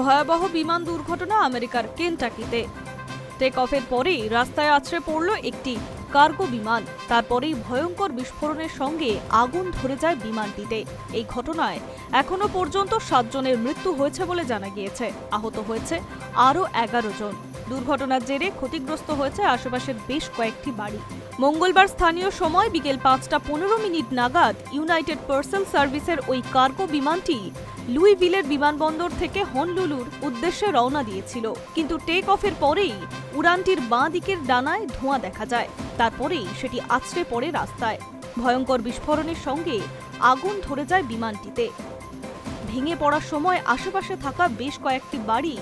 ভয়াবহ বিমান দুর্ঘটনা আমেরিকার কেনটাকিতে। টেক অফের পরেই রাস্তায় আছড়ে পড়ল একটি কার্গো বিমান। তারপরেই ভয়ঙ্কর বিস্ফোরণের সঙ্গে আগুন ধরে যায় বিমানটিতে। এই ঘটনায় এখনও পর্যন্ত সাতজনের মৃত্যু হয়েছে বলে জানা গিয়েছে। আহত হয়েছে আরও এগারো জন। দুর্ঘটনার জেরে ক্ষতিগ্রস্ত হয়েছে আশেপাশের বেশ কয়েকটি বাড়ি। মঙ্গলবার স্থানীয় সময় বিকেল পাঁচটা পনেরো মিনিট নাগাদ ইউনাইটেড পার্সেল সার্ভিসের ওই কার্গো বিমানটি লুইভিলের বিমানবন্দর থেকে হনলুলুর উদ্দেশ্যে রওনা দিয়েছিল। কিন্তু টেক অফের পরেই উড়ানটির বাঁ দিকের ডানায় ধোঁয়া দেখা যায়। তারপরেই সেটি আছড়ে পড়ে রাস্তায়। ভয়ঙ্কর বিস্ফোরণের সঙ্গে আগুন ধরে যায় বিমানটিতে। ভেঙে পড়ার সময় আশেপাশে থাকা বেশ কয়েকটি বাড়ি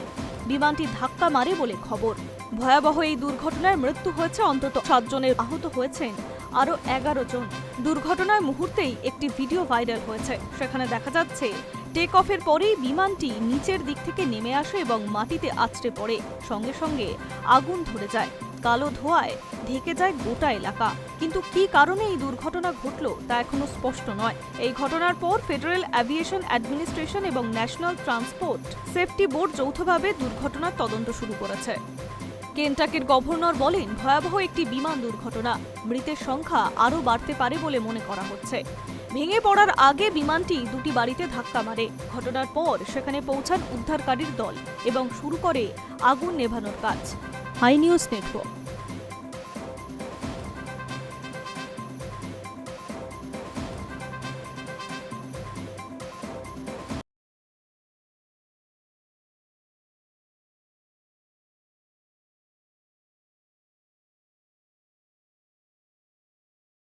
বিমানটি ধাক্কা মারে বলে খবর। ভয়াবহ এই দুর্ঘটনায় মৃত্যু হয়েছে অন্তত সাতজনের আহত হয়েছেন আরও এগারো জন। দুর্ঘটনার মুহূর্তেই একটি ভিডিও ভাইরাল হয়েছে। সেখানে দেখা যাচ্ছে টেক অফের পরেই বিমানটি নিচের দিক থেকে নেমে আসে এবং মাটিতে আছড়ে পড়ে। সঙ্গে সঙ্গে আগুন ধরে যায়। কালো ধোঁয়ায় ঢেকে যায় গোটা এলাকা। কিন্তু কি কারণে এই দুর্ঘটনা ঘটল তা এখনও স্পষ্ট নয়। এই ঘটনার পর ফেডারেল অ্যাভিয়েশন অ্যাডমিনিস্ট্রেশন এবং ন্যাশনাল ট্রান্সপোর্ট সেফটি বোর্ড যৌথভাবে দুর্ঘটনার তদন্ত শুরু করেছে। কেন্টাকের গভর্নর বলেন, ভয়াবহ একটি বিমান দুর্ঘটনা। মৃতের সংখ্যা আরও বাড়তে পারে বলে মনে করা হচ্ছে। ভেঙে পড়ার আগে বিমানটি দুটি বাড়িতে ধাক্কা মারে। ঘটনার পর সেখানে পৌঁছান উদ্ধারকারীর দল এবং শুরু করে আগুন নেভানোর কাজ। High news network.